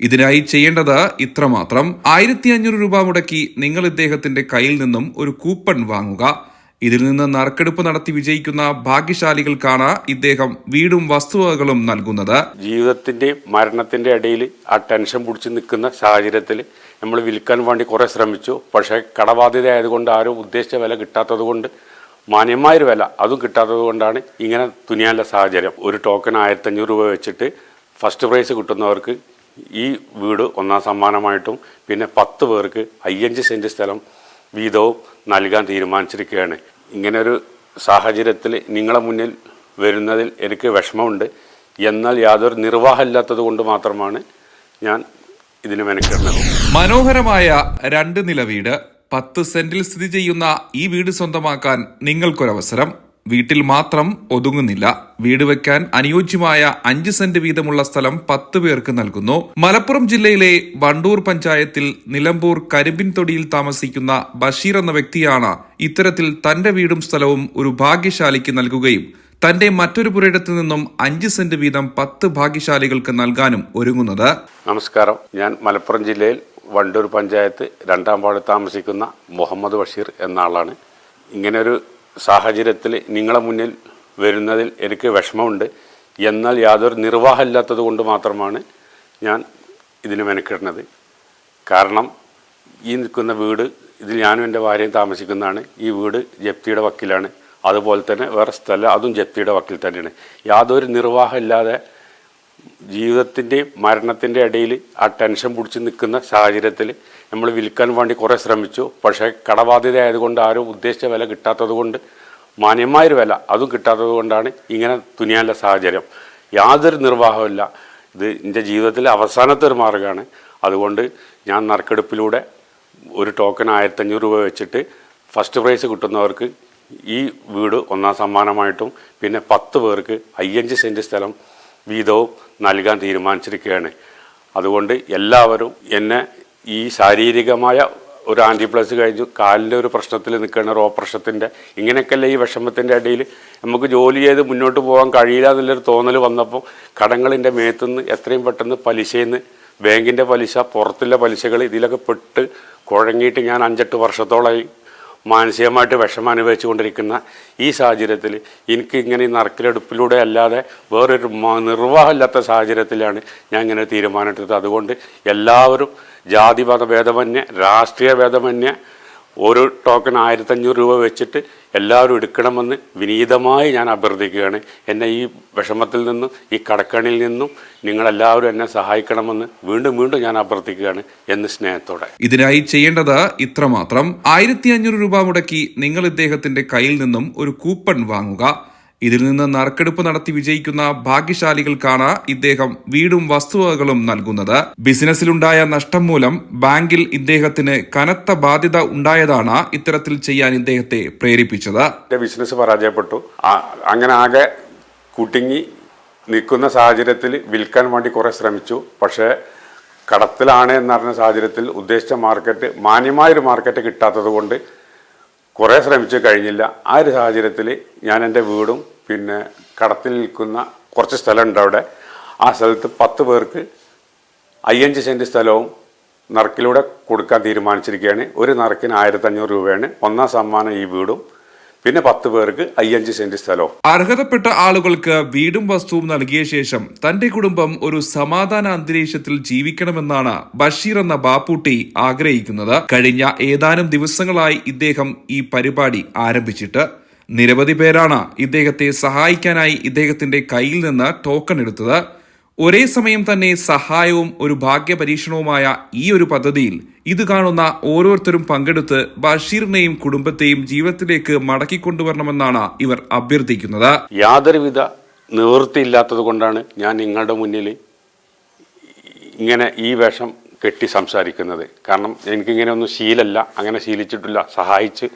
ഇതിനായി ചെയ്യേണ്ടത് ഇത്രമാത്രം. ആയിരത്തി അഞ്ഞൂറ് രൂപ മുടക്കി നിങ്ങൾ ഇദ്ദേഹത്തിന്റെ കയ്യിൽ നിന്നും ഒരു കൂപ്പൺ വാങ്ങുക. ഇതിൽ നിന്ന് നറുക്കെടുപ്പ് നടത്തി വിജയിക്കുന്ന ഭാഗ്യശാലികൾക്കാണ് ഇദ്ദേഹം വീടും വസ്തുവകകളും നൽകുന്നത്. ജീവിതത്തിന്റെ മരണത്തിന്റെ ഇടയിൽ ആ ടെൻഷൻ പിടിച്ച് നിൽക്കുന്ന സാഹചര്യത്തിൽ നമ്മൾ വിൽക്കാൻ വേണ്ടി കുറേ ശ്രമിച്ചു. പക്ഷേ കടബാധ്യത ആയതുകൊണ്ട് ആരും ഉദ്ദേശിച്ച വില കിട്ടാത്തത് കൊണ്ട് മാന്യമായൊരു വില അതും കിട്ടാത്തത് കൊണ്ടാണ് ഇങ്ങനെ തുനിയാനുള്ള സാഹചര്യം. ഒരു ടോക്കൺ ആയിരത്തഞ്ഞൂറ് രൂപ വെച്ചിട്ട് ഫസ്റ്റ് പ്രൈസ് കിട്ടുന്നവർക്ക് ഈ വീട് ഒന്നാം സമ്മാനമായിട്ടും പിന്നെ പത്ത് പേർക്ക് അയ്യഞ്ച് സെന്റ് സ്ഥലം വീതവും നൽകാൻ തീരുമാനിച്ചിരിക്കുകയാണ്. ഇങ്ങനൊരു സാഹചര്യത്തിൽ നിങ്ങളെ മുന്നിൽ വരുന്നതിൽ എനിക്ക് വിഷമമുണ്ട്. എന്നാൽ യാതൊരു നിർവാഹമില്ലാത്തത് കൊണ്ട് മാത്രമാണ് ഞാൻ ഇതിന് മെനക്കിടുന്നത്. മനോഹരമായ രണ്ട് നില വീട് പത്ത് സെന്റിൽ സ്ഥിതി ചെയ്യുന്ന ഈ വീട് സ്വന്തമാക്കാൻ നിങ്ങൾക്കൊരവസരം. വീട്ടിൽ മാത്രം ഒതുങ്ങുന്നില്ല. വീട് വെക്കാൻ അനുയോജ്യമായ അഞ്ച് സെന്റ് വീതമുള്ള സ്ഥലം പത്ത് പേർക്ക് നൽകുന്നു. മലപ്പുറം ജില്ലയിലെ വണ്ടൂർ പഞ്ചായത്തിൽ നിലമ്പൂർ കരിമ്പിൻതൊടിയിൽ താമസിക്കുന്ന ബഷീർ എന്ന വ്യക്തിയാണ് ഇത്തരത്തിൽ തന്റെ വീടും സ്ഥലവും ഒരു ഭാഗ്യശാലിക്ക് നൽകുകയും തന്റെ മറ്റൊരു പുരയിടത്തു നിന്നും അഞ്ച് സെന്റ് വീതം പത്ത് ഭാഗ്യശാലികൾക്ക് നൽകാനും ഒരുങ്ങുന്നത്. നമസ്കാരം. ഞാൻ മലപ്പുറം ജില്ലയിൽ വണ്ടൂർ പഞ്ചായത്ത് രണ്ടാം വാർഡ് താമസിക്കുന്ന മുഹമ്മദ് ബഷീർ എന്ന ആളാണ്. ഇങ്ങനെ ഒരു സാഹചര്യത്തിൽ നിങ്ങളെ മുന്നിൽ വരുന്നതിൽ എനിക്ക് വിഷമമുണ്ട്. എന്നാൽ യാതൊരു നിർവാഹമില്ലാത്തത് കൊണ്ട് മാത്രമാണ് ഞാൻ ഇതിന് മെനക്കിടുന്നത്. കാരണം ഈ നിൽക്കുന്ന വീട് ഇതിൽ ഞാനും എന്റെ ഭാര്യയും താമസിക്കുന്നതാണ്. ഈ വീട് ജപ്തിയുടെ വക്കിലാണ്. അതുപോലെ തന്നെ വേറെ സ്ഥലം അതും ജപ്തിയുടെ വക്കിൽ തന്നെയാണ്. യാതൊരു നിർവാഹമില്ലാതെ ജീവിതത്തിന്റെയും മരണത്തിന്റെ ഇടയിൽ ആ ടെൻഷൻ പിടിച്ച് നിൽക്കുന്ന സാഹചര്യത്തിൽ നമ്മൾ വിൽക്കാൻ വേണ്ടി കുറേ ശ്രമിച്ചു. പക്ഷേ കടബാധ്യത ആയതുകൊണ്ട് ആരും ഉദ്ദേശിച്ച വില കിട്ടാത്തത് കൊണ്ട് മാന്യമായൊരു വില അതും കിട്ടാത്തത് കൊണ്ടാണ് ഇങ്ങനെ തുനിയാനുള്ള സാഹചര്യം. യാതൊരു നിർവാഹമില്ല ഇത് എന്റെ ജീവിതത്തിലെ അവസാനത്തെ ഒരു മാർഗമാണ്. അതുകൊണ്ട് ഞാൻ നറുക്കെടുപ്പിലൂടെ ഒരു ടോക്കൺ ആയിരത്തഞ്ഞൂറ് രൂപ വെച്ചിട്ട് ഫസ്റ്റ് പ്രൈസ് കിട്ടുന്നവർക്ക് ഈ വീട് ഒന്നാം സമ്മാനമായിട്ടും പിന്നെ പത്ത് പേർക്ക് അയ്യഞ്ച് സെന്റ് സ്ഥലം വീതവും നൽകാൻ തീരുമാനിച്ചിരിക്കുകയാണ്. അതുകൊണ്ട് എല്ലാവരും എന്നെ ഈ ശാരീരികമായ ഒരു ആന്റിപ്ലസ് കഴിഞ്ഞു കാലിന്റെ ഒരു പ്രശ്നത്തിൽ നിൽക്കുന്ന ഒരു ഓപ്പറേഷത്തിന്റെ ഇങ്ങനെയൊക്കെയല്ല ഈ വിഷമത്തിന്റെ ഇടയിൽ നമുക്ക് ജോലി ചെയ്ത് മുന്നോട്ട് പോകാൻ കഴിയില്ല എന്നുള്ളൊരു തോന്നൽ വന്നപ്പോൾ കടങ്ങളിന്റെ മേത്തുനിന്ന് എത്രയും പെട്ടെന്ന് പലിശയിൽ ബാങ്കിന്റെ പലിശ പുറത്തുള്ള പലിശകൾ ഇതിലൊക്കെ പെട്ട് കുഴങ്ങിയിട്ട് ഞാൻ അഞ്ചെട്ട് വർഷത്തോളമായി മാനസികമായിട്ട് വിഷമം അനുഭവിച്ചുകൊണ്ടിരിക്കുന്ന ഈ സാഹചര്യത്തിൽ എനിക്ക് ഇങ്ങനെ നറുക്കിലെടുപ്പിലൂടെ അല്ലാതെ വേറൊരു നിർവാഹമില്ലാത്ത സാഹചര്യത്തിലാണ് ഞാൻ ഇങ്ങനെ തീരുമാനമെടുത്തത്. അതുകൊണ്ട് എല്ലാവരും ജാതിമത ഭേദമന്യേ രാഷ്ട്രീയ ഭേദമന്യേ ഒരു ടോക്കൺ ആയിരത്തഞ്ഞൂറ് രൂപ വെച്ചിട്ട് എല്ലാവരും എടുക്കണമെന്ന് വിനീതമായി ഞാൻ അഭ്യർത്ഥിക്കുകയാണ്. എന്നെ ഈ വിഷമത്തിൽ നിന്നും ഈ കടക്കണിൽ നിന്നും നിങ്ങളെല്ലാവരും എന്നെ സഹായിക്കണമെന്ന് വീണ്ടും വീണ്ടും ഞാൻ അഭ്യർത്ഥിക്കുകയാണ് എന്ന് സ്നേഹത്തോടെ. ഇതിനായി ചെയ്യേണ്ടത് ഇത്രമാത്രം. ആയിരത്തി അഞ്ഞൂറ് രൂപ മുടക്കി നിങ്ങൾ ഇദ്ദേഹത്തിന്റെ കയ്യിൽ നിന്നും ഒരു കൂപ്പൺ വാങ്ങുക. ഇതിൽ നിന്ന് നറുക്കെടുപ്പ് നടത്തി വിജയിക്കുന്ന ഭാഗ്യശാലികൾക്കാണ് ഇദ്ദേഹം വീടും വസ്തുവകകളും നൽകുന്നത്. ബിസിനസ്സിലുണ്ടായ നഷ്ടം മൂലം ബാങ്കിൽ ഇദ്ദേഹത്തിന് കനത്ത ബാധ്യത ഉണ്ടായതാണ് ഇത്തരത്തിൽ ചെയ്യാൻ ഇദ്ദേഹത്തെ പ്രേരിപ്പിച്ചത്. ബിസിനസ് പരാജയപ്പെട്ടു. അങ്ങനെ ആകെ കുടുങ്ങി നിൽക്കുന്ന സാഹചര്യത്തിൽ വിൽക്കാൻ വേണ്ടി കുറെ ശ്രമിച്ചു. പക്ഷേ കടത്തിലാണ് എന്നറിഞ്ഞ സാഹചര്യത്തിൽ ഉദ്ദേശിച്ച മാർക്കറ്റ് മാന്യമായൊരു മാർക്കറ്റ് കിട്ടാത്തത് കൊണ്ട് കുറേ ശ്രമിച്ച് കഴിഞ്ഞില്ല. ആ ഒരു സാഹചര്യത്തിൽ ഞാൻ എന്റെ വീടും പിന്നെ കടത്തിൽ നിൽക്കുന്ന കുറച്ച് സ്ഥലമുണ്ട് അവിടെ. ആ സ്ഥലത്ത് പത്ത് പേർക്ക് അയ്യഞ്ച് സെന്റ് സ്ഥലവും നറുക്കിലൂടെ കൊടുക്കാൻ തീരുമാനിച്ചിരിക്കുകയാണ്. ഒരു നറുക്കിന് ആയിരത്തഞ്ഞൂറ് രൂപയാണ്. ഒന്നാം സമ്മാനം ഈ വീടും. പിന്നെ പത്ത് പേർക്ക് അയ്യഞ്ച് സെന്റ് സ്ഥലവും. അർഹതപ്പെട്ട ആളുകൾക്ക് വീടും വസ്തുവും നൽകിയ ശേഷം തന്റെ കുടുംബം ഒരു സമാധാന അന്തരീക്ഷത്തിൽ ജീവിക്കണമെന്നാണ് ബഷീർ എന്ന ബാപ്പൂട്ടി ആഗ്രഹിക്കുന്നത്. കഴിഞ്ഞ ഏതാനും ദിവസങ്ങളായി ഇദ്ദേഹം ഈ പരിപാടി ആരംഭിച്ചിട്ട് നിരവധി പേരാണ് ഇദ്ദേഹത്തെ സഹായിക്കാനായി ഇദ്ദേഹത്തിന്റെ കയ്യിൽ നിന്ന് ടോക്കൺ എടുത്തത്. ഒരേ സമയം തന്നെ സഹായവും ഒരു ഭാഗ്യപരീക്ഷണവുമായ ഈ ഒരു പദ്ധതിയിൽ ഇത് കാണുന്ന ഓരോരുത്തരും പങ്കെടുത്ത് ബഷീറിനെയും കുടുംബത്തെയും ജീവിതത്തിലേക്ക് മടക്കിക്കൊണ്ടുവരണമെന്നാണ് ഇവർ അഭ്യർത്ഥിക്കുന്നത്. യാതൊരുവിധ നിവൃത്തിയില്ലാത്തത് കൊണ്ടാണ് ഞാൻ നിങ്ങളുടെ മുന്നിൽ ഇങ്ങനെ ഈ വേഷം കെട്ടി സംസാരിക്കുന്നത്. കാരണം എനിക്കിങ്ങനെ ഒന്നും ശീലല്ല അങ്ങനെ ശീലിച്ചിട്ടില്ല. സഹായിച്ച്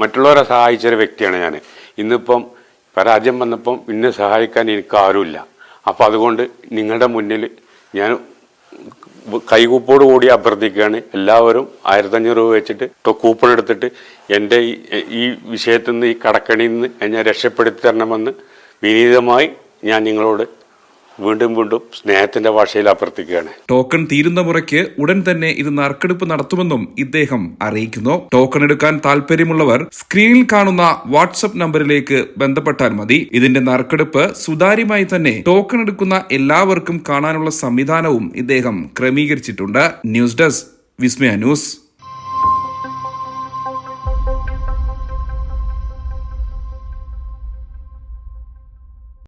മറ്റുള്ളവരെ സഹായിച്ചൊരു വ്യക്തിയാണ് ഞാൻ. ഇന്നിപ്പം പരാജയം വന്നപ്പം പിന്നെ സഹായിക്കാൻ എനിക്ക് ആരുമില്ല. അപ്പോൾ അതുകൊണ്ട് നിങ്ങളുടെ മുന്നിൽ ഞാൻ കൈകൂപ്പോട് കൂടി അഭ്യർത്ഥിക്കുകയാണ്. എല്ലാവരും ആയിരത്തഞ്ഞൂറ് രൂപ വെച്ചിട്ട് കൂപ്പൺ എടുത്തിട്ട് എന്റെ ഈ വിഷയത്തിൽ നിന്ന് ഈ കടക്കണിയിൽ നിന്ന് എന്നെ രക്ഷപ്പെടുത്തി തരണമെന്ന് വിനീതമായി ഞാൻ നിങ്ങളോട് വീണ്ടും വീണ്ടും സ്നേഹത്തിന്റെ ഭാഷയിൽ അഭ്യർത്ഥിക്കുകയാണ്. ടോക്കൺ തീരുന്ന മുറയ്ക്ക് ഉടൻ തന്നെ ഇത് നറുക്കെടുപ്പ് നടത്തുമെന്നും ഇദ്ദേഹം അറിയിക്കുന്നു. ടോക്കൺ എടുക്കാൻ താല്പര്യമുള്ളവർ സ്ക്രീനിൽ കാണുന്ന വാട്സ്ആപ്പ് നമ്പറിലേക്ക് ബന്ധപ്പെട്ടാൽ മതി. ഇതിന്റെ നറുക്കെടുപ്പ് സുതാര്യമായി തന്നെ ടോക്കൺ എടുക്കുന്ന എല്ലാവർക്കും കാണാനുള്ള സംവിധാനവും ഇദ്ദേഹം ക്രമീകരിച്ചിട്ടുണ്ട്. News desk Vismaya news.